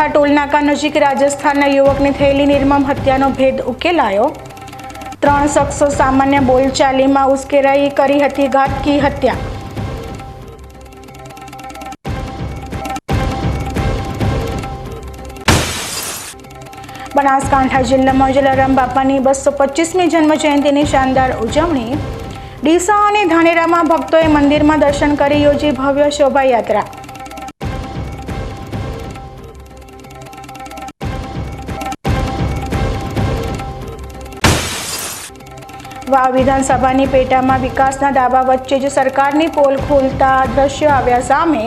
પહેલા ટોલનાકા નજીક રાજસ્થાનના યુવકની થયેલી નિર્મમ હત્યાનો ભેદ ઉકેલાયો. ત્રણ શખ્સો સામાન્ય બોલચાલીમાં ઉશ્કેરાઈ કરી હતી ઘાતકી હત્યા. બનાસકાંઠા જિલ્લામાં જલારામ બાપાની બસો પચીસમી જન્મ જયંતિની શાનદાર ઉજવણી. ડીસા અને ધાનેરામાં ભક્તોએ મંદિરમાં દર્શન કરી યોજી ભવ્ય શોભાયાત્રા. વાવ વિધાનસભાની પેટામાં વિકાસના દાવા વચ્ચે જ સરકારની પોલ ખોલતા દ્રશ્ય આવ્યા સામે.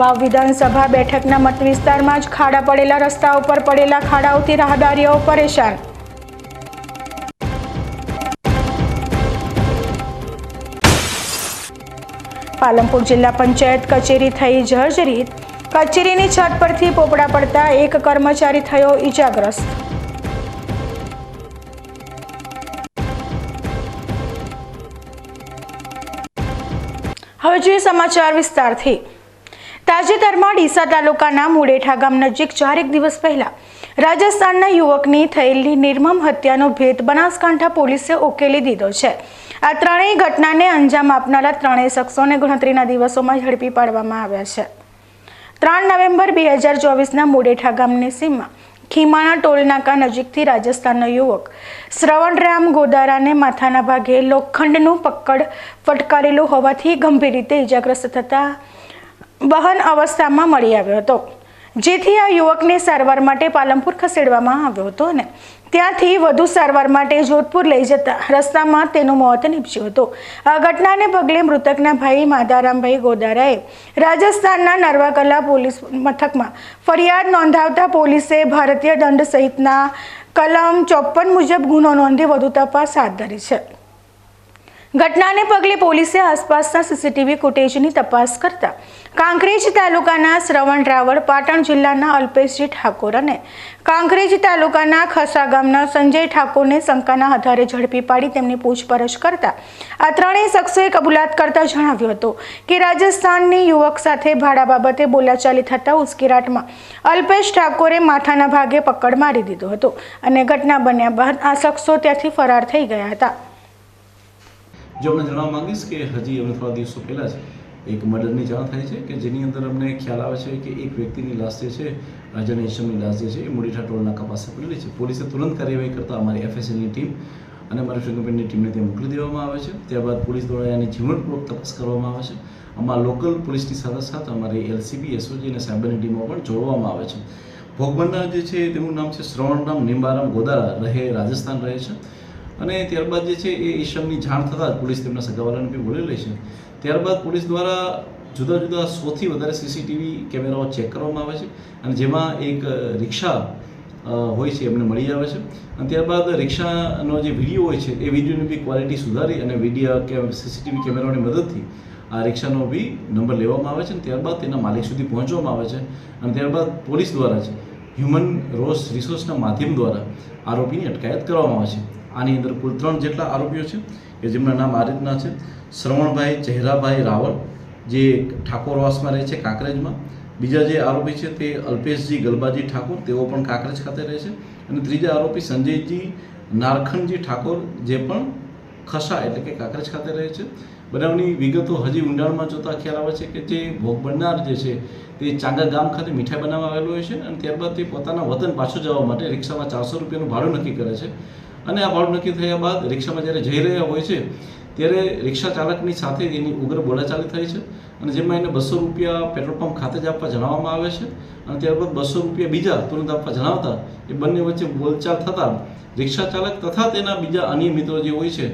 વાવ વિધાનસભા બેઠકના મત વિસ્તારમાં જ ખાડા પડેલા રસ્તા ઉપર પડેલા ખાડાઓથી રાહદારીઓ પરેશાન. પાલનપુર જિલ્લા પંચાયત કચેરી થઈ જર્જરિત. કચેરીની છત પરથી પોપડા પડતા એક કર્મચારી થયો ઈજાગ્રસ્ત. હવે જોઈએ સમાચાર વિસ્તારથી. તાજેતરમાં ડીસા તાલુકાના મુડેઠા ગામ નજીક ચારેક દિવસ પહેલા રાજસ્થાનના યુવકની થયેલી નિર્મમ હત્યાનો ભેદ બનાસકાંઠા પોલીસે ઉકેલી દીધો છે. આ ત્રણેય ઘટનાને અંજામ આપનારા ત્રણેય શખ્સોને ગણતરીના દિવસોમાં ઝડપી પાડવામાં આવ્યા છે. ત્રણ નવેમ્બર બે હજાર ચોવીસના મુડેઠા ગામની સીમમાં ખીમાણા ટોલનાકા નજીકથી રાજસ્થાનનો યુવક શ્રવણરામ ગોદારાને માથાના ભાગે લોખંડનું પકડ ફટકારેલું હોવાથી ગંભીર રીતે ઇજાગ્રસ્ત થતા બહન અવસ્થામાં મળી આવ્યો હતો. જેથી આ યુવકને સારવાર માટે પાલનપુર ખસેડવામાં આવ્યો હતો અને ત્યાંથી વધુ સારવાર માટે જોધપુર લઈ જતા રસ્તામાં તેનું મોત નીપજ્યું હતું. આ ઘટનાને પગલે મૃતકના ભાઈ માધારામભાઈ ગોદારાએ રાજસ્થાનના નર્વાકલા પોલીસ મથકમાં ફરિયાદ નોંધાવતા પોલીસે ભારતીય દંડ સહિતના કલમ ચોપન મુજબ ગુનો નોંધી વધુ તપાસ હાથ ધરી છે. ઘટનાને પગલે પોલીસે આસપાસના સીસીટીવી ફૂટેજની તપાસ કરતા કાંકરેજ તાલુકાના શ્રવણ રાવળ પાટણ જિલ્લાના અલ્પેશજી ઠાકોર અને કાંકરેજ તાલુકાના ખસા ગામના સંજય ઠાકોરને શંકાના આધારે ઝડપી પાડી તેમની પૂછપરછ કરતા આ ત્રણેય શખ્સોએ કબૂલાત કરતા જણાવ્યું હતું કે રાજસ્થાનની યુવક સાથે ભાડા બાબતે બોલાચાલી થતા ઉશ્કેરાટમાં અલ્પેશ ઠાકોરે માથાના ભાગે પકડ મારી દીધો હતો અને ઘટના બન્યા બાદ આ શખ્સો ત્યાંથી ફરાર થઈ ગયા હતા. જો અમને જણાવવા માંગીશ કે હજી અમે થોડા દિવસો પહેલાં જ એક મર્ડરની જાણ થાય છે કે જેની અંદર અમને ખ્યાલ આવે છે કે એક વ્યક્તિની લાશ જે છે, રાજાની ઈશમની લાશ જે છે, એ મોડીઠા ટોલ નાકા પાસે પડેલી છે. પોલીસે તુરંત કાર્યવાહી કરતાં અમારી એફએસએલની ટીમ અને અમારી ફિંગરપ્રિન્ટની ટીમને ત્યાં મોકલી દેવામાં આવે છે. ત્યારબાદ પોલીસ દ્વારા એની જીવનપૂર્વક તપાસ કરવામાં આવે છે. આમાં લોકલ પોલીસની સાથે સાથે અમારી એલસીબી, એસઓજી અને સાયબરની ટીમો પણ જોડવામાં આવે છે. ભોગ જે છે, તેમનું નામ છે શ્રવણરામ નિંબારામ ગોદારા, રહે રાજસ્થાન રહે છે. અને ત્યારબાદ જે છે, એ ઈશમની જાણ થતાં પોલીસ તેમના સગાવાલાને બી બોલી લે છે. ત્યારબાદ પોલીસ દ્વારા જુદા જુદા સોથી વધારે સીસીટીવી કેમેરાઓ ચેક કરવામાં આવે છે અને જેમાં એક રિક્ષા હોય છે, એમને મળી આવે છે. અને ત્યારબાદ રિક્ષાનો જે વીડિયો હોય છે, એ વિડીયોની બી ક્વોલિટી સુધારી અને વીડિયો કે સીસીટીવી કેમેરાની મદદથી આ રિક્ષાનો બી નંબર લેવામાં આવે છે અને ત્યારબાદ તેના માલિક સુધી પહોંચવામાં આવે છે. અને ત્યારબાદ પોલીસ દ્વારા જ હ્યુમન રોસ રિસોર્સના માધ્યમ દ્વારા આરોપીની અટકાયત કરવામાં આવે છે. આની અંદર કુલ ત્રણ જેટલા આરોપીઓ છે, કે જેમના નામ આ રીતના છે. શ્રવણભાઈ, ચહેરાભાઈ રાવળ જે ઠાકોરવાસમાં રહે છે કાંકરેજમાં. બીજા જે આરોપી છે તે અલ્પેશજી ગલબાજી ઠાકોર, તેઓ પણ કાંકરેજ ખાતે રહે છે. અને ત્રીજા આરોપી સંજયજી નારખંડજી ઠાકોર, જે પણ ખસા એટલે કે કાંકરેજ ખાતે રહે છે. બનાવની વિગતો હજી ઊંડાણમાં જોતા ખ્યાલ આવે છે કે જે ભોગ બનનાર જે છે તે ચાંગા ગામ ખાતે મીઠાઈ બનાવવા આવેલો હોય છે અને ત્યારબાદ તે પોતાના વતન પાછું જવા માટે રિક્ષામાં ચારસો રૂપિયાનું ભાડું નક્કી કરે છે. અને આ ભાડું નક્કી થયા બાદ રિક્ષામાં જ્યારે જઈ રહ્યા હોય છે ત્યારે રિક્ષા ચાલકની સાથે એની ઉગ્ર બોલાચાલી થઈ છે અને જેમાં એને બસો રૂપિયા પેટ્રોલ પંપ ખાતે જ આપવા જણાવવામાં આવે છે અને ત્યારબાદ બસો રૂપિયા બીજા તુરંત આપવા જણાવતા એ બંને વચ્ચે બોલચાલ થતાં રિક્ષા ચાલક તથા તેના બીજા અન્ય મિત્રો જે હોય છે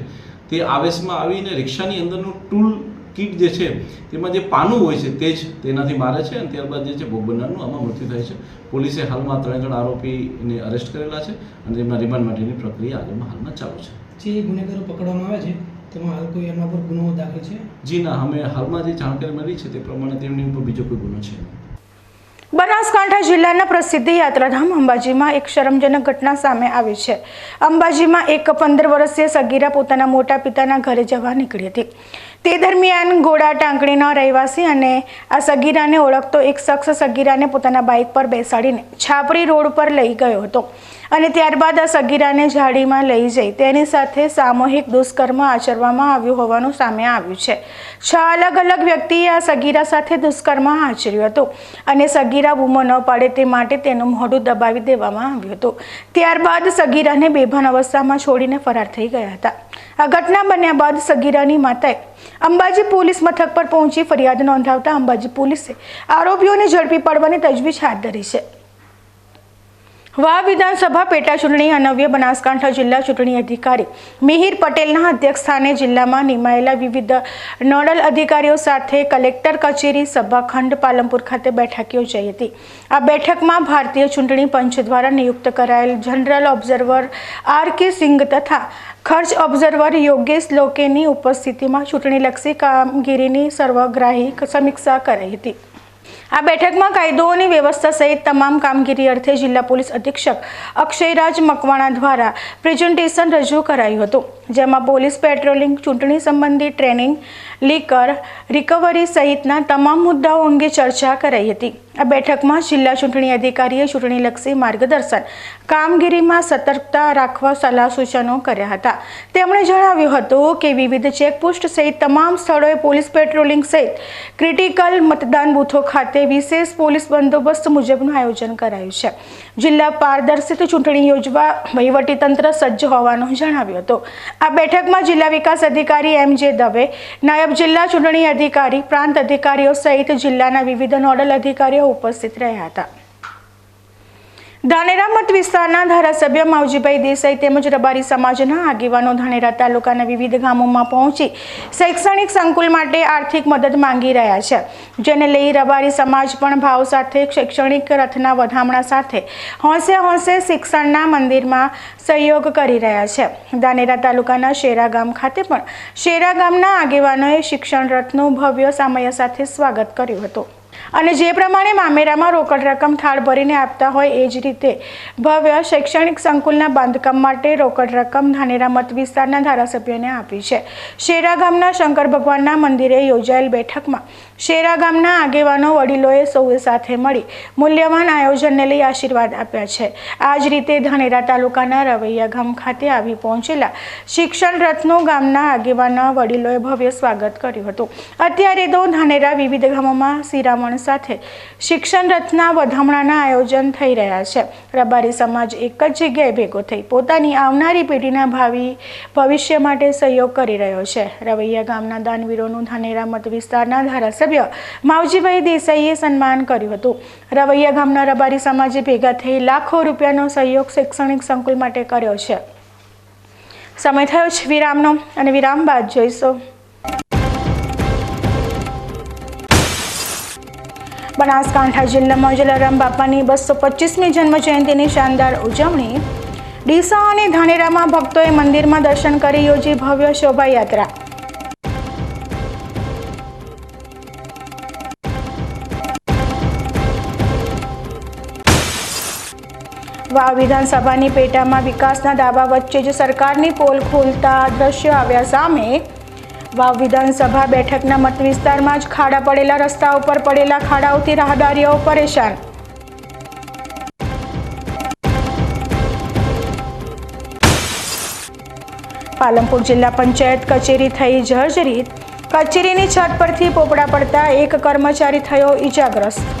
તે આવેશમાં આવીને રિક્ષાની અંદરનું ટૂલ કીટ જે છે તેમાં જે પાનું હોય છે તે જ તેનાથી મારે છે અને ત્યારબાદ જે છે ભોગ બનનારનું આમાં મૃત્યુ થાય છે. પોલીસે હાલમાં ત્રણ જણ આરોપીને અરેસ્ટ કરેલા છે અને તેમના રિમાન્ડ માટેની પ્રક્રિયા આગળમાં હાલમાં ચાલુ છે. જે ગુનેગારો પકડવામાં આવે છે તેમાં હાલ કોઈ એમના પર ગુનો દાખલ છે? જી ના અમે હાલમાં જે જાણકારી મળી છે તે પ્રમાણે તેમની ઉપર બીજો કોઈ ગુનો છે. બનાસકાંઠા જિલ્લાના પ્રસિદ્ધ યાત્રાધામ અંબાજીમાં એક શરમજનક ઘટના સામે આવી છે. અંબાજીમાં એક પંદર વર્ષીય સગીરા પોતાના મોટા પિતાના ઘરે જવા નીકળી હતી. તે દરમિયાન ઘોડા ટાંકણીના રહેવાસી અને આ સગીરાને ઓળખતો એક શખ્સ સગીરાને પોતાના બાઇક પર બેસાડીને છાપરી રોડ પર લઈ ગયો હતો. અને ત્યારબાદ આ સગીરાને ઝાડીમાં લઈ જઈ તેની સાથે સામૂહિક દુષ્કર્મ આચરવામાં આવ્યું હોવાનું સામે આવ્યું છે. છ અલગ અલગ વ્યક્તિએ આ સગીરા સાથે દુષ્કર્મ આચર્યું હતું અને સગીરા બૂમો ન પાડે તે માટે તેનું મોઢું દબાવી દેવામાં આવ્યું હતું. ત્યારબાદ સગીરાને બેભાન અવસ્થામાં છોડીને ફરાર થઈ ગયા હતા. આ ઘટના બન્યા બાદ સગીરાની માતાએ અંબાજી પોલીસ મથક પર પહોંચી ફરિયાદ નોંધાવતા અંબાજી પોલીસે આરોપીઓને ઝડપી પાડવાની તજવીજ હાથ ધરી છે. વાવ વિધાનસભા પેટા ચૂંટણી અનવ્ય બનાસકાંઠા જિલ્લા ચૂંટણી અધિકારી મિહિર પટેલના અધ્યક્ષસ્થાને જિલ્લામાં નિમાયેલા વિવિધ નોડલ અધિકારીઓ સાથે કલેક્ટર કચેરી, સભાખંડ, પાલનપુર ખાતે બેઠક યોજાઈ હતી. આ બેઠકમાં ભારતીય ચૂંટણી પંચ દ્વારા નિયુક્ત કરાયેલ general observer R K Singh તથા ખર્ચ ઓબ્ઝર્વર યોગેશ લોકેની ઉપસ્થિતિમાં ચૂંટણીલક્ષી કામગીરીની સર્વગ્રાહી સમીક્ષા કરાઈ હતી. આ બેઠકમાં કાયદો અને વ્યવસ્થા સહિત તમામ કામગીરી અર્થે જિલ્લા પોલીસ અધિક્ષક અક્ષયરાજ મકવાણા દ્વારા પ્રેઝન્ટેશન રજૂ કરાયું હતું, જેમાં પોલીસ પેટ્રોલિંગ, ચૂંટણી સંબંધી ટ્રેનિંગ, લીકર, રિકવરી સહિતના તમામ મુદ્દાઓ અંગે ચર્ચા કરાઈ હતી. આ બેઠકમાં જિલ્લા ચૂંટણી અધિકારીએ ચૂંટણીલક્ષી માર્ગદર્શન, કામગીરીમાં સતર્કતા રાખવા સલાહ સૂચનો કર્યા હતા. તેમણે જણાવ્યું હતું કે વિવિધ ચેકપોસ્ટ સહિત તમામ સ્થળોએ પોલીસ પેટ્રોલિંગ સહિત ક્રિટિકલ મતદાન બૂથો ખાતે વિશેષ પોલીસ બંદોબસ્ત મુજબનું આયોજન કરાયું છે. જિલ્લા પારદર્શિત ચૂંટણી યોજવા વહીવટીતંત્ર સજ્જ હોવાનું જણાવ્યું હતું. આ બેઠકમાં જિલ્લા વિકાસ અધિકારી એમ જે દવે, નાયબ જિલ્લા ચૂંટણી અધિકારી, પ્રાંત અધિકારીઓ સહિત જિલ્લાના વિવિધ નોડલ અધિકારીઓ ઉપસ્થિત રહ્યા હતા. ધાનેરા મત વિસ્તારના ધારાસભ્ય માવજીભાઈ દેસાઈ તેમજ રબારી સમાજના આગેવાનો ધાનેરા તાલુકાના વિવિધ ગામોમાં પહોંચી શૈક્ષણિક સંકુલ માટે આર્થિક મદદ માંગી રહ્યા છે, જેને લઈ રબારી સમાજ પણ ભાવ સાથે શૈક્ષણિક રથના વધામણા સાથે હોંશે હોંશે શિક્ષણના મંદિરમાં સહયોગ કરી રહ્યા છે. ધાનેરા તાલુકાના શેરા ગામ ખાતે પણ શેરા ગામના આગેવાનોએ શિક્ષણ રથનું ભવ્ય સામય સાથે સ્વાગત કર્યું હતું. અને જે પ્રમાણે મામેરામાં રોકડ રકમ થાળ ભરીને આપતા હોય એ જ રીતે ભવ્ય શૈક્ષણિક સંકુલના બાંધકામ માટે રોકડ રકમ ધાનેરા મત વિસ્તારના ધારાસભ્યોને આપી છે. શેરા ગામના શંકર ભગવાનના મંદિરે યોજાયેલ બેઠકમાં શેરા ગામના આગેવાનો વડીલોએ સૌએ સાથે મળી મૂલ્યવાન આયોજનને લઈ આશીર્વાદ આપ્યા છે. આ જ રીતે ધાનેરા તાલુકાના રવૈયા ગામ ખાતે આવી પહોંચેલા શિક્ષણ રત્નો ગામના આગેવાના વડીલોએ ભવ્ય સ્વાગત કર્યું હતું. અત્યારે તો ધાનેરા વિવિધ ગામોમાં શિરામણ સાથે શિક્ષણ રથના વધામણાના આયોજન થઈ રહ્યા છે. રબારી સમાજ એક જ જગ્યાએ ભેગો થઈ પોતાની આવનારી પેઢીના ભાવિ ભવિષ્ય માટે સહયોગ કરી રહ્યો છે. રવૈયા ગામના દાનવીરોનું ધાનેરા મત વિસ્તારના ધારાસભ્ય માવજીભાઈ દેસાઈએ સન્માન કર્યું હતું. રવૈયા ગામના રબારી સમાજે ભેગા થઈ લાખો રૂપિયાનો સહયોગ શૈક્ષણિક સંકુલ માટે કર્યો છે. સમય થયો છે વિરામનો અને વિરામ બાદ જોઈશું. બનાસકાંઠા જિલ્લામાં જલારામ બાપાની બસો પચીસમી જન્મ જયંતિની શાનદાર ઉજવણી. ડીસા અને ધાનેરામાં ભક્તોએ મંદિરમાં દર્શન કરી યોજી ભવ્ય શોભાયાત્રા. વાવ વિધાનસભાની પેટામાં વિકાસના દાવા વચ્ચે જ સરકારની પોલ ખોલતા દ્રશ્યો આવ્યા સામે. વાવ વિધાનસભા બેઠકના મત વિસ્તારમાં જ ખાડા પડેલા રસ્તા ઉપર પડેલા ખાડાઓથી રાહદારીઓ પરેશાન. પાલનપુર જિલ્લા પંચાયત કચેરી થઈ જર્જરિત. કચેરીની છત પરથી પોપડા પડતા એક કર્મચારી થયો ઈજાગ્રસ્ત.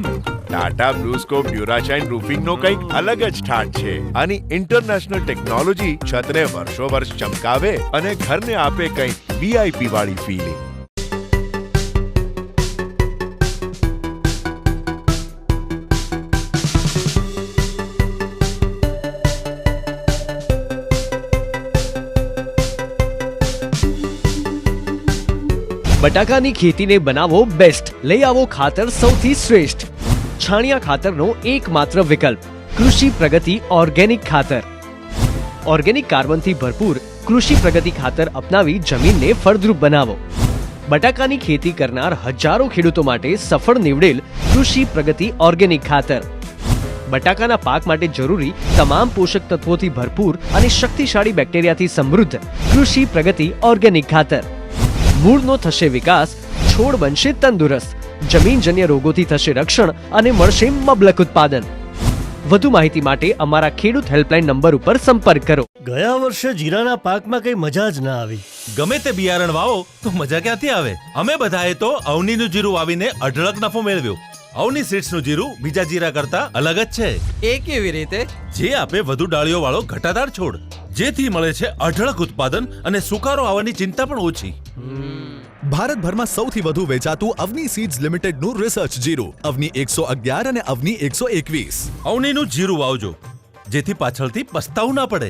ટાટા બ્લુસ્કોપ ડ્યુરાશાઇન રૂફિંગ નો કંઈક અલગ જ ઠાટ છે. આની ઇન્ટરનેશનલ ટેકનોલોજી છતને વર્ષો વર્ષ ચમકાવે અને ઘરને આપે કંઈક વીઆઈપી વાળી ફીલિંગ બટાકાની ખેતીને બનાવો બેસ્ટ લઈ આવો ખાતર સૌથી શ્રેષ્ઠ. છાણિયા ખાતરનો એકમાત્ર વિકલ્પ, કૃષિ પ્રગતિ ઓર્ગેનિક ખાતર. ઓર્ગેનિક કાર્બનથી ભરપૂર કૃષિ પ્રગતિ ખાતર અપનાવી જમીનને ફળદ્રુપ બનાવો. બટાકાની ખેતી કરનાર હજારો ખેડૂતો માટે સફળ નીવડેલ કૃષિ પ્રગતિ ઓર્ગેનિક ખાતર. બટાકાના પાક માટે જરૂરી તમામ પોષક તત્વોથી ભરપૂર અને શક્તિશાળી બેક્ટેરિયાથી સમૃદ્ધ કૃષિ પ્રગતિ ઓર્ગેનિક ખાતર. મૂળનો થશે વિકાસ, છોડ બનશે તંદુરસ્ત. જમીનજન્ય રોગોથી થશે રક્ષણ અને મળશે મબલક ઉત્પાદન. વધુ માહિતી માટે અમારા ખેડૂત હેલ્પલાઇન નંબર ઉપર સંપર્ક કરો. ગયા વર્ષે જીરાના પાકમાં કઈ મજા જ ના આવી. ગમે તે બિયારણ વાવો તો મજા ક્યાંથી આવે? અમે બધાએ તો અવનીનું જીરું વાવીને અઢળક નફો મેળવ્યો. અવની સીડ્સનું જીરું બીજા જીરા કરતા અલગ જ છે. એ કેવી રીતે? જે આપે વધુ ડાળીઓ વાળો ઘટાદાર છોડ. જેથી મળે છે અઢળક ઉત્પાદન અને સુકારો આવવાની ચિંતા પણ ઓછી. ભારતભરમાં સૌથી વધુ વેચાતું અવની સીડ્સ લિમિટેડનું રિસર્ચ જીરું. અવની એકસો અગિયાર અને અવની એકસો એકવીસ. અવનીનું જીરું વાવજો, જેથી પાછળથી પસ્તાવું ના પડે.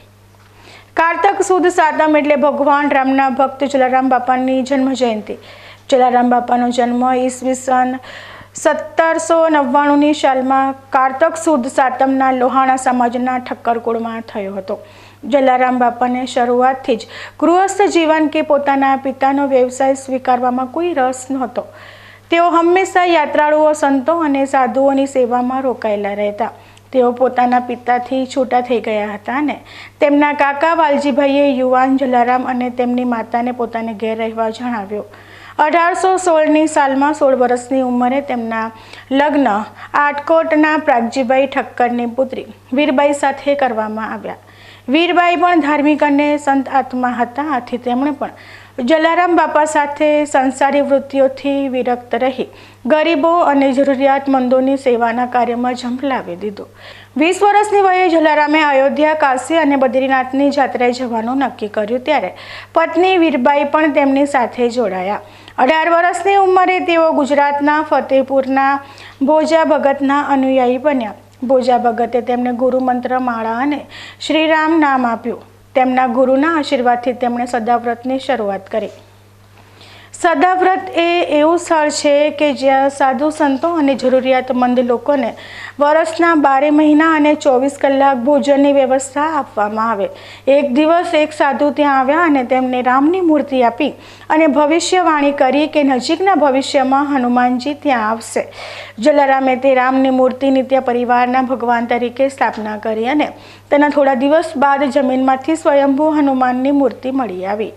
કારતક સુદ સાતમ એટલે ભગવાન રામના ભક્ત જલારામ બાપાની જન્મ જયંતિ જલારામ બાપાનો જન્મ ઈસવીસન સત્તરસો નવ્વાણુંની સાલમાં કારતક સુદ સાતમના લોહાણા સમાજના ઠક્કરકુળમાં થયો હતો. જલારામ બાપાને શરૂઆતથી જ ગૃહસ્થ જીવન કે પોતાના પિતાનો વ્યવસાય સ્વીકારવામાં કોઈ રસ નહોતો. તેઓ હંમેશા યાત્રાળુઓ, સંતો અને સાધુઓની સેવામાં રોકાયેલા રહેતા. તેઓ પોતાના પિતાથી છૂટા થઈ ગયા હતા અને તેમના કાકા વાલજીભાઈએ યુવાન જલારામ અને તેમની માતાને પોતાને ઘેર રહેવા જણાવ્યું. અઢારસો સોળની સાલમાં સોળ વર્ષની ઉંમરે તેમના લગ્ન આટકોટના પ્રાગજીભાઈ ઠક્કરની પુત્રી વીરબાઈ સાથે કરવામાં આવ્યા. વીરબાઈ પણ ધાર્મિક અને સંત આત્મા હતા, આથી તેમણે પણ જલારામ બાપા સાથે સંસારી વૃત્તિઓથી વિરક્ત રહી. ગરીબો અને જરૂરિયાતમંદોની સેવાના કાર્યમાં ઝંપલાવી દીધો. વીસ વર્ષની વયે જલારામે અયોધ્યા, કાશી અને બદ્રીનાથની જાત્રાએ જવાનું નક્કી કર્યું ત્યારે પત્ની વીરબાઈ પણ તેમની સાથે જોડાયા. અઢાર વર્ષની ઉંમરે તેઓ ગુજરાતના ફતેપુરના ભોજા ભગતના અનુયાયી બન્યા. ભોજા ભગતે તેમને ગુરુમંત્ર, માળા અને શ્રીરામ નામ આપ્યું. તેમના ગુરુના આશીર્વાદથી તેમણે સદાવ્રતની શરૂઆત કરી. સદાવ્રત એ એવું સ્થળ છે કે જ્યાં સાધુ સંતો અને જરૂરિયાતમંદ લોકોને વર્ષના બારે મહિના અને ચોવીસ કલાક ભોજનની વ્યવસ્થા આપવામાં આવે. એક દિવસ એક સાધુ ત્યાં આવ્યા અને તેમને રામની મૂર્તિ આપી અને ભવિષ્યવાણી કરી કે નજીકના ભવિષ્યમાં હનુમાનજી ત્યાં આવશે. જલારામે તે રામની મૂર્તિની ત્યાં પરિવારના ભગવાન તરીકે સ્થાપના કરી અને તેના થોડા દિવસ બાદ જમીનમાંથી સ્વયંભૂ હનુમાનની મૂર્તિ મળી આવી.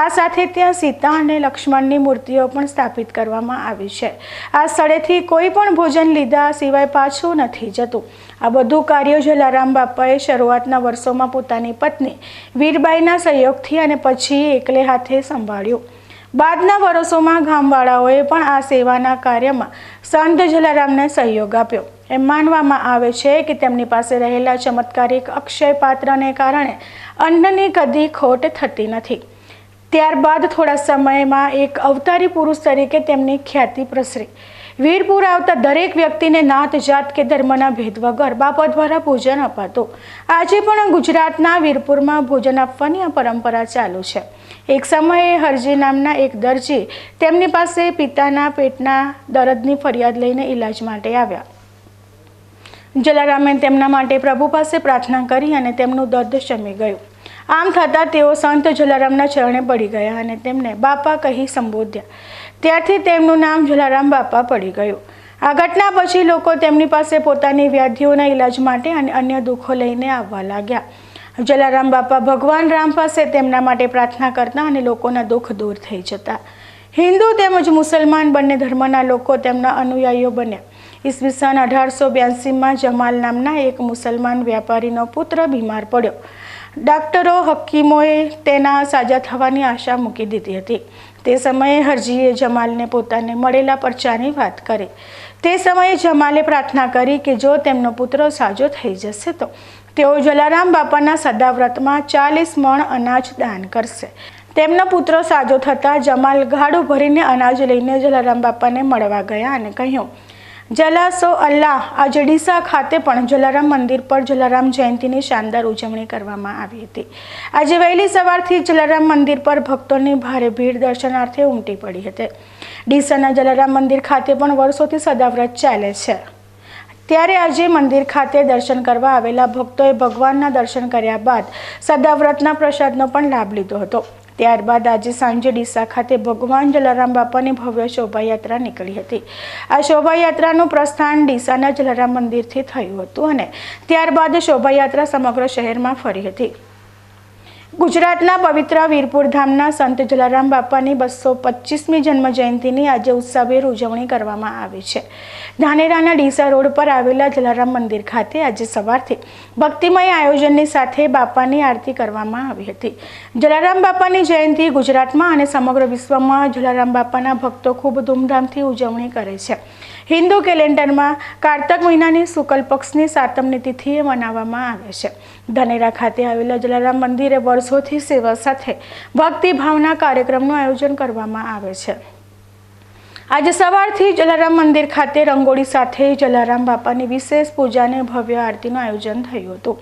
આ સાથે ત્યાં સીતા અને લક્ષ્મણની મૂર્તિઓ પણ સ્થાપિત કરવામાં આવી છે. આ સ્થળેથી કોઈ પણ ભોજન લીધા સિવાય પાછું નથી જતું. આ બધું કાર્ય જલારામ બાપાએ શરૂઆતના વર્ષોમાં પોતાની પત્ની વીરબાઈના સહયોગથી અને પછી એકલે હાથે સંભાળ્યું. બાદના વર્ષોમાં ગામવાળાઓએ પણ આ સેવાના કાર્યમાં સંત જલારામને સહયોગ આપ્યો. એમ માનવામાં આવે છે કે તેમની પાસે રહેલા ચમત્કારિક અક્ષય પાત્રને કારણે અન્નની કદી ખોટ થતી નથી. ત્યારબાદ થોડા સમયમાં એક અવતારી પુરુષ તરીકે તેમની ખ્યાતિ પ્રસરી. વીરપુર આવતા દરેક વ્યક્તિને નાત જાત કે ધર્મના ભેદ વગર બાપા દ્વારા ભોજન અપાતું. આજે પણ ગુજરાતના વીરપુરમાં ભોજન આપવાની આ પરંપરા ચાલુ છે. એક સમયે હરજી નામના એક દરજી તેમની પાસે પિતાના પેટના દર્દની ફરિયાદ લઈને ઈલાજ માટે આવ્યા. જલારામે તેમના માટે પ્રભુ પાસે પ્રાર્થના કરી અને તેમનું દર્દ શમી ગયું. આમ થતાં તેઓ સંત જલારામના ચરણે પડી ગયા અને તેમને બાપા કહી સંબોધ્યા. ત્યારથી તેમનું નામ જલારામ બાપા પડી ગયું. આ ઘટના પછી લોકો તેમની પાસે પોતાની વ્યાધિઓના ઈલાજ માટે અને અન્ય દુઃખો લઈને આવવા લાગ્યા. જલારામ બાપા ભગવાન રામ પાસે તેમના માટે પ્રાર્થના કરતા અને લોકોના દુઃખ દૂર થઈ જતા. હિન્દુ તેમજ મુસલમાન બંને ધર્મના લોકો તેમના અનુયાયીઓ બન્યા. ઈસવીસન અઢારસો બ્યાસીમાં જમાલ નામના એક મુસલમાન વ્યાપારીનો પુત્ર બીમાર પડ્યો. ડાક્ટરો હકીમોએ તેના સાજા થવાની આશા મૂકી દીધી હતી. તે સમયે હરજીએ જમાલને પોતાને મળેલા પરચાની વાત કરી. તે સમયે જમાલે પ્રાર્થના કરી કે જો તેમનો પુત્ર સાજો થઈ જશે તો તેઓ જલારામ બાપાના સદાવ્રતમાં ચાલીસ મણ અનાજ દાન કરશે. તેમનો પુત્ર સાજો થતાં જમાલ ગાડું ભરીને અનાજ લઈને જલારામ બાપાને મળવા ગયા અને કહ્યું જલાસો અલ્લાહ. આજે ડીસા ખાતે પણ જલારામ મંદિર પર જલારામ જયંતિની શાનદાર ઉજવણી કરવામાં આવી હતી. આજે વહેલી સવારથી જલારામ મંદિર પર ભક્તોની ભારે ભીડ દર્શનાર્થે ઉમટી પડી હતી. ડીસાના જલારામ મંદિર ખાતે પણ વર્ષોથી સદાવ્રત ચાલે છે. ત્યારે આજે મંદિર ખાતે દર્શન કરવા આવેલા ભક્તોએ ભગવાનના દર્શન કર્યા બાદ સદાવ્રતના પ્રસાદનો પણ લાભ લીધો હતો. ત્યારબાદ આજે સાંજે ડીસા ખાતે ભગવાન જલારામ બાપાની ભવ્ય શોભાયાત્રા નીકળી હતી. આ શોભાયાત્રાનું પ્રસ્થાન ડીસાના જલારામ મંદિરથી થયું હતું અને ત્યારબાદ શોભાયાત્રા સમગ્ર શહેરમાં ફરી હતી. ગુજરાતના પવિત્ર વીરપુર ધામના સંત જલારામ બાપાની બસો પચીસમી જન્મ જયંતિની આજે ઉત્સવે ઉજવણી કરવામાં આવી છે. ધાનેરાના ડીસા રોડ પર આવેલા જલારામ મંદિર ખાતે આજે સવારથી ભક્તિમય આયોજનની સાથે બાપાની આરતી કરવામાં આવી હતી. જલારામ બાપાની જયંતિ ગુજરાતમાં અને સમગ્ર વિશ્વમાં જલારામ બાપાના ભક્તો ખૂબ ધૂમધામથી ઉજવણી કરે છે. હિન્દુ કેલેન્ડરમાં કારતક મહિનાની શુક્લ પક્ષની સાતમની તિથિએ મનાવવામાં આવે છે. ધાનેરા ખાતે આવેલા જલારામ મંદિરે વર્ષોથી સેવા સાથે ભક્તિ ભાવના કાર્યક્રમનું આયોજન કરવામાં આવે છે. આજે સવારથી જલારામ મંદિર ખાતે રંગોળી સાથે જલારામ બાપાની વિશેષ પૂજાને ભવ્ય આરતીનું આયોજન થયું હતું.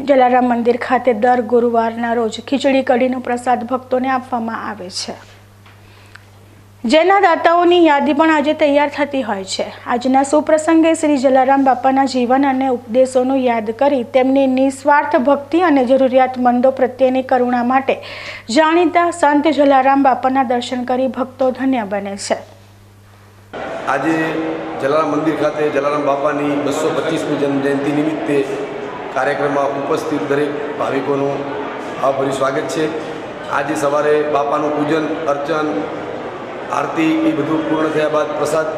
જલારામ મંદિર ખાતે દર ગુરુવારના રોજ ખીચડી, કઢીનો પ્રસાદ ભક્તોને આપવામાં આવે છે. જેના દાતાઓની યાદી પણ આજે તૈયાર થતી હોય છે. આજના સુપ્રસંગે શ્રી જલારામ બાપાના જીવન અને ઉપદેશોનું યાદ કરી તેમની નિસ્વાર્થ ભક્તિ અને જરૂરિયાતમંદો પ્રત્યેની કરુણા માટે જાણીતા સંત જલારામ બાપાના દર્શન કરી ભક્તો ધન્ય બને છે. આજે જલારામ મંદિર ખાતે જલારામ બાપાની બસો પચીસમી જન્મજયંતિ નિમિત્તે કાર્યક્રમમાં ઉપસ્થિત દરેક ભાવિકોનું ભાવભર્યું સ્વાગત છે. આજે સવારે બાપાનું પૂજન, અર્ચન, આરતી એ બધું પૂર્ણ થયા બાદ પ્રસાદ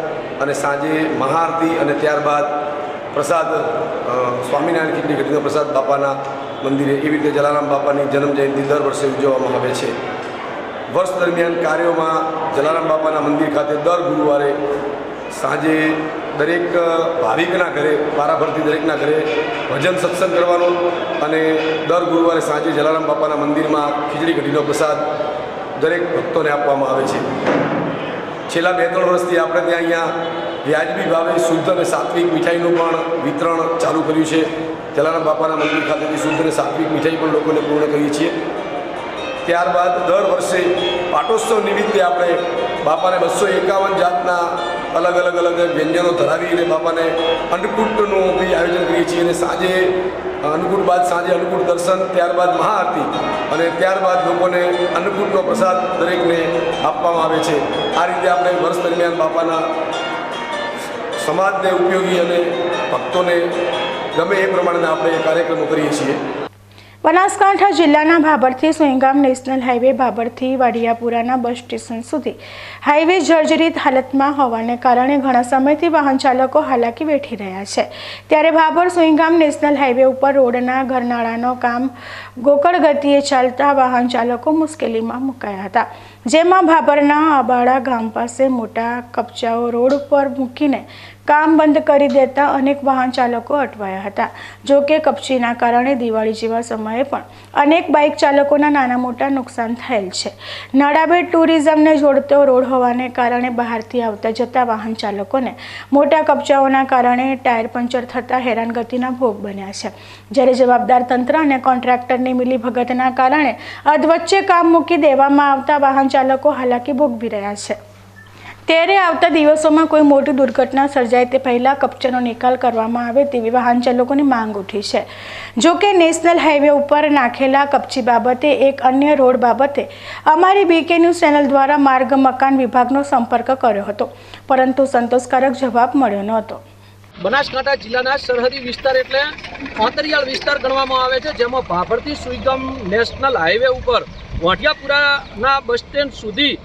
અને સાંજે મહાઆરતી અને ત્યારબાદ પ્રસાદ સ્વામિનારાયણ ખીચડી ઘટીનો પ્રસાદ બાપાના મંદિરે એવી રીતે જલારામ બાપાની જન્મ જયંતિ દર વર્ષે ઉજવવામાં આવે છે. વર્ષ દરમિયાન કાર્યોમાં જલારામ બાપાના મંદિર ખાતે દર ગુરુવારે સાંજે દરેક ભાવિકના ઘરે, પારાભરતી દરેકના ઘરે ભજન સત્સંગ કરવાનો અને દર ગુરુવારે સાંજે જલારામ બાપાના મંદિરમાં ખીચડી કઢીનો પ્રસાદ દરેક ભક્તોને આપવામાં આવે છે. છેલ્લા બે ત્રણ વર્ષથી આપણે ત્યાં અહીંયા વ્યાજબી ભાવે શુદ્ધ અને સાત્વિક મીઠાઈનું પણ વિતરણ ચાલુ કર્યું છે. જલારામ બાપાના મંદિર ખાતેથી શુદ્ધ અને સાત્વિક મીઠાઈ પણ લોકોને પૂર્ણ કરીએ છીએ. ત્યારબાદ દર વર્ષે પાટોત્સવ નિમિત્તે આપણે બાપાને બસો એકાવન જાતના અલગ અલગ અલગ વ્યંજનો ધરાવીને બાપાને અન્નકૂટનું બી આયોજન કરીએ છીએ અને સાંજે અન્નકૂટ બાદ સાંજે અન્નકૂટ દર્શન, ત્યારબાદ મહાઆરતી અને ત્યારબાદ લોકોને અન્નકૂટનો પ્રસાદ દરેકને આપવામાં આવે છે. આ રીતે આપણે વર્ષ દરમિયાન બાપાના સમાજને ઉપયોગી અને ભક્તોને ગમે એ પ્રમાણેના આપણે કાર્યક્રમો કરીએ છીએ. બનાસકાંઠા જિલ્લાના ભાભરથી સોયગામ નેશનલ હાઈવે ભાભરથી વાડિયાપુરાના બસ સ્ટેશન સુધી હાઈવે જર્જરિત હાલતમાં હોવાને કારણે ઘણા સમયથી વાહન ચાલકો હાલાકી વેઠી રહ્યા છે. ત્યારે ભાભર સોયગામ નેશનલ હાઈવે ઉપર રોડના ઘરનાળાનો કામ ગોકળ ગતિએ ચાલતા વાહન ચાલકો મુશ્કેલીમાં મુકાયા હતા. જેમાં ભાભરના અબાડા ગામ પાસે મોટા કપચાઓ રોડ ઉપર મૂકીને કામ બંધ કરી દેતા અનેક વાહન ચાલકો અટવાયા હતા. જો કે કપચીના કારણે દિવાળી જેવા સમયે પણ અનેક બાઇક ચાલકોના નાના મોટા નુકસાન થયેલ છે. નાડાબેટ ટુરિઝમને જોડતો રોડ હોવાને કારણે બહારથી આવતા જતા વાહન ચાલકોને મોટા કપચાઓના કારણે ટાયર પંચર થતાં હેરાનગતિના ભોગ બન્યા છે. જ્યારે જવાબદાર તંત્ર અને કોન્ટ્રાક્ટરની મિલીભગતના કારણે અધવચ્ચે કામ મૂકી દેવામાં આવતા વાહન ચાલકો હાલાકી ભોગવી રહ્યા છે. ત્યારે આવતા દિવસોમાં કોઈ મોટી દુર્ઘટના સર્જાય તે પહેલાં કપચાનો નિકાલ કરવામાં આવે તેવી વાહન ચાલકોની માંગ ઉઠી છે. જોકે નેશનલ હાઈવે ઉપર નાખેલા કપચી બાબતે એક અન્ય રોડ બાબતે અમારી બીકે ન્યૂઝ ચેનલ દ્વારા માર્ગ મકાન વિભાગનો સંપર્ક કર્યો હતો. પરંતુ સંતોષકારક જવાબ મળ્યો નહોતો બનાસકાંઠા જિલ્લાના સરહદી વિસ્તાર એટલે આંતરિયાળ વિસ્તાર ગણવામાં આવે છે, જેમાં ભાભરથી સુઈગામ નેશનલ હાઈવે ઉપર વાંઢિયાપુરાના બસ સ્ટેન્ડ સુધી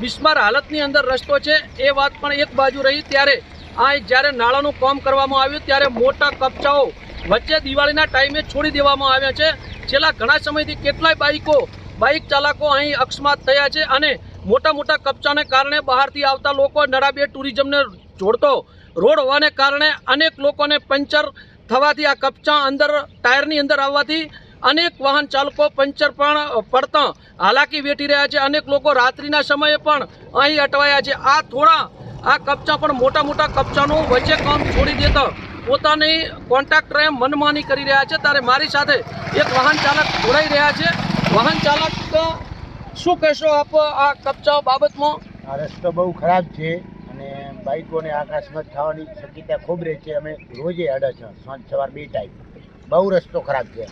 બિસ્માર હાલતની અંદર રસ્તો છે. એ વાત પણ એક બાજુ રહી. ત્યારે આ જ્યારે નાળાનું કામ કરવામાં આવ્યું, ત્યારે મોટા કપચાઓ વચ્ચે દિવાળીના ટાઈમે છોડી દેવામાં આવ્યા છે. છેલ્લા ઘણા સમયથી કેટલાય બાઈકો બાઇક ચાલકો અહીં અકસ્માત થયા છે અને મોટા મોટા કપચાને કારણે બહારથી આવતા લોકો નડાબે ટુરિઝમને જોડતો રોડ હોવાને કારણે અનેક લોકોને પંચર થવાથી આ કપચા અંદર, ટાયરની અંદર આવવાથી અનેક વાહન ચાલકો પંચર પણ પડતા હાલાકી વેઠી રહ્યા છે. અનેક લોકો રાત્રિના સમયે પણ અહીં અટવાયા છે. આ થોડા, આ કપચા પણ મોટા મોટા કપચાનું વચ્ચે કામ છોડી દેતા પોતાની કોન્ટ્રાક્ટરે મનમાની કરી રહ્યા છે. ત્યારે મારી સાથે એક વાહન ચાલક જોડાઈ રહ્યા છે. વાહન ચાલક, શું કહેશો આપ આ કપચાઓ બાબતમાં? આ રસ્તો બહુ ખરાબ છે અને બાઇકોને આકાશમાં થવાની શક્યતા ખૂબ રહે છે. અમે રોજે અડે છે, સાંજ સવાર બે ટાઈમ બહુ રસ્તો ખરાબ છે.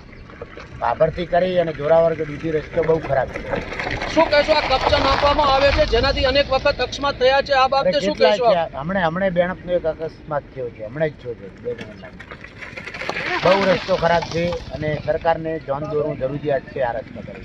બાબરથી કરી અને જોરાવર્ગ બીજી રસ્તો બહુ ખરાબ છે. શું કહેશો? આ કપચા નાખવામાં આવે છે જેનાથી અનેક વખત અકસ્માત થયા છે. આ બાબતે શું કહેશો હમણે હમણે બેણપનો એક અકસ્માત થયો છે હમણે જ થયો છે બે બહુ રસ્તો ખરાબ છે અને સરકારને જોન દોરવું જરૂરિયાત છે આ રસ્તા પર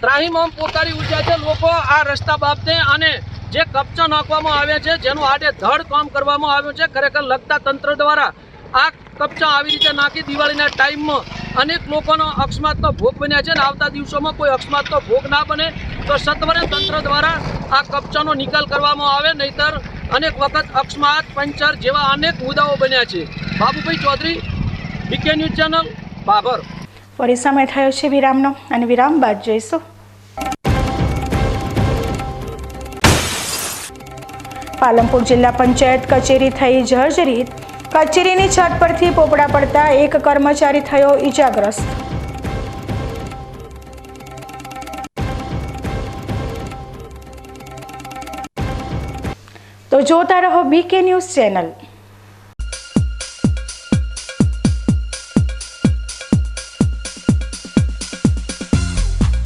ત્રાહીમામ પોતાની ઊર્જા છે. લોકો આ રસ્તા બાબતે અને જે કપચા નાખવામાં આવ્યા છે જેનું આડે ધડ કામ કરવામાં આવ્યું છે ખરેખર લગતા તંત્ર દ્વારા આ કપચા આવી રીતે નાખી દિવાળીના ટાઈમમાં અનેક લોકોનો અકસ્માતનો ભોગ બન્યા છે અને આવતા દિવસોમાં કોઈ અકસ્માતનો ભોગ ના બને તો સત્વરે તંત્ર દ્વારા આ કપચાનો નિકાલ કરવામાં આવે, નહીતર અનેક વખત અકસ્માત, પંચર જેવા અનેક મુદ્દાઓ બન્યા છે. Babubhai Chaudhary BK news channel Babar ફરી સમય થયો છે વિરામનો અને વિરામ બાદ જોઈશું. પાલનપુર જિલ્લા પંચાયત કચેરી થઈ જર્જરિત કચેરીની છત પરથી પોપડા પડતા એક કર્મચારી થયો ઈજાગ્રસ્ત. તો જોતા રહો બીકે ન્યૂઝ ચેનલ.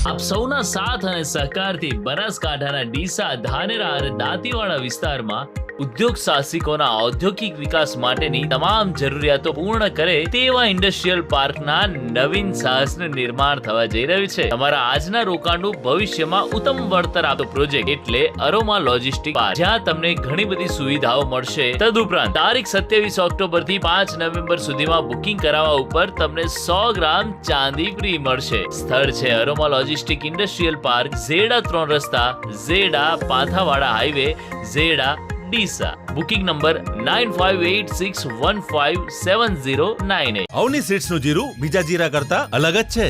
આપ સૌના સાથ અને સહકારથી બનાસકાંઠાના ડીસા ધાનેરા અને દાંતીવાડા વિસ્તારમાં ઉદ્યોગ સાહસિકોના ઔદ્યોગિક વિકાસ માટેની તમામ જરૂરિયાતો પૂર્ણ કરે તેવા ઇન્ડસ્ટ્રીયલ પાર્કના નવીન સાહસનું નિર્માણ થવા જઈ રહ્યું છે. તમારા આજના રોકાણનું ભવિષ્યમાં ઉત્તમ વળતર આપતો પ્રોજેક્ટ એટલે અરોમા લોજિસ્ટિક પાર્ક, જ્યાં તમને ઘણી બધી સુવિધાઓ મળશે. તદુપરાંત, તારીખ સત્યાવીસ ઓક્ટોબરથી પાંચ નવેમ્બર સુધીમાં બુકિંગ કરાવવા ઉપર તમને સો ગ્રામ ચાંદી ફ્રી મળશે. સ્થળ છે aroma logistic industrial park, Zeda ત્રણ રસ્તા, Zeda Pathawada highway, Zeda Deesa. Booking number nine five eight six one five seven zero nine eight Avani સીડ્સનું જીરું બીજા જીરા કરતા અલગ જ છે.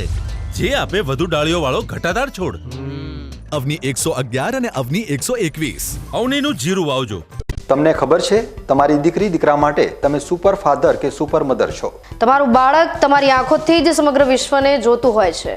જે આપે વધુ ડાળીઓ વાળો ઘટાદાર છોડ. અવની એકસો અગિયાર અને અવની એકસો એકવીસ. અવનીનું જીરું વાવજો. તમને ખબર છે તમારી દીકરી દીકરા માટે તમે સુપર ફાધર કે સુપર મધર છો? તમારું બાળક તમારી આંખોથી જ સમગ્ર વિશ્વને જોતું હોય છે.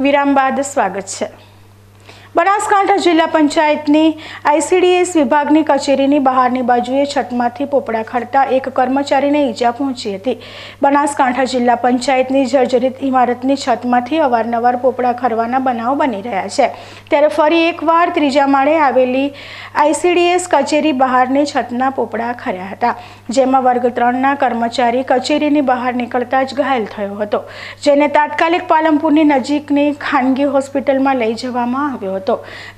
વિરામ બાદ સ્વાગત છે. બનાસકાંઠા જિલ્લા પંચાયતની આઈસીડીએસ વિભાગની કચેરીની બહારની બાજુએ છતમાંથી પોપડા ખરતા એક કર્મચારીને ઈજા પહોંચી હતી. બનાસકાંઠા જિલ્લા પંચાયતની જર્જરિત ઇમારતની છતમાંથી અવારનવાર પોપડા ખરવાના બનાવ બની રહ્યા છે. ત્યારે ફરી એકવાર ત્રીજા માળે આવેલી આઈસીડીએસ કચેરી બહારની છતના પોપડા ખર્યા હતા, જેમાં વર્ગ ત્રણના કર્મચારી કચેરીની બહાર નીકળતા જ ઘાયલ થયો હતો, જેને તાત્કાલિક પાલનપુરની નજીકની ખાનગી હોસ્પિટલમાં લઈ જવામાં આવ્યો હતો.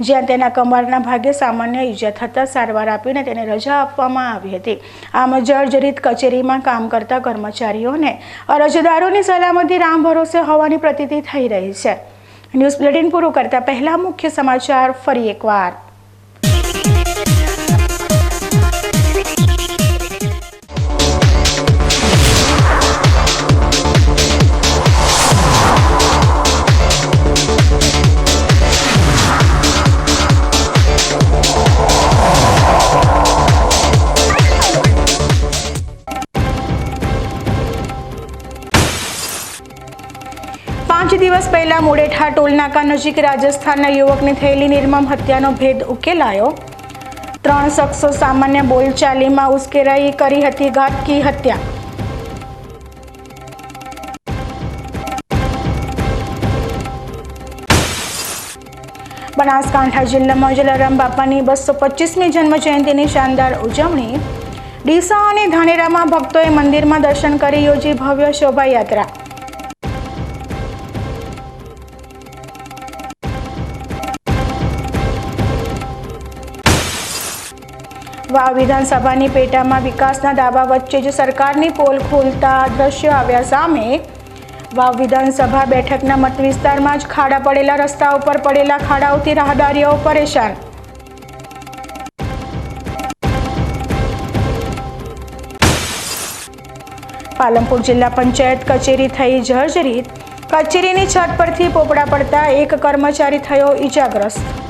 જ્યાં તેના કમરના ભાગે સામાન્ય ઈજા થતાં સારવાર આપીને તેને રજા આપવામાં આવી હતી. આમ જર્જરિત કચેરીમાં કામ કરતા કર્મચારીઓને અરજદારોની સલામતી રામ ભરોસે હોવાની પ્રતીતિ થઈ રહી છે. ન્યૂઝ બુલેટિન પૂરું કરતા પહેલા મુખ્ય સમાચાર ફરી એકવાર. દિવસ પહેલા મુડેઠા ટોલનાકા નજીક રાજસ્થાનના યુવકની થયેલી નિર્મમ હત્યાનો ભેદ ઉકેલાયો. ત્રણ શખ્સો સામાન્ય બોલચાલીમાં ઉશ્કેરાઈ કરી હતી ઘાતકી હત્યા. બનાસકાંઠા જિલ્લામાં જલારામ બાપાની બસો પચીસમી જન્મ જયંતિની શાનદાર ઉજવણી. ડીસા અને ધાનેરામાં ભક્તોએ મંદિરમાં દર્શન કરી યોજી ભવ્ય શોભાયાત્રા. વાવ વિધાનસભાની પેટામાં વિકાસના દાવા વચ્ચે જ સરકારની પોલ ખોલતા દ્રશ્યો આવ્યા સામે વાવ વિધાનસભા બેઠકના મત વિસ્તારમાં જ ખાડા પડેલા રસ્તા ઉપર પડેલા ખાડાઓથી રાહદારીઓ પરેશાન. પાલનપુર જિલ્લા પંચાયત કચેરી થઈ જર્જરિત. કચેરીની છત પરથી પોપડા પડતા એક કર્મચારી થયો ઈજાગ્રસ્ત.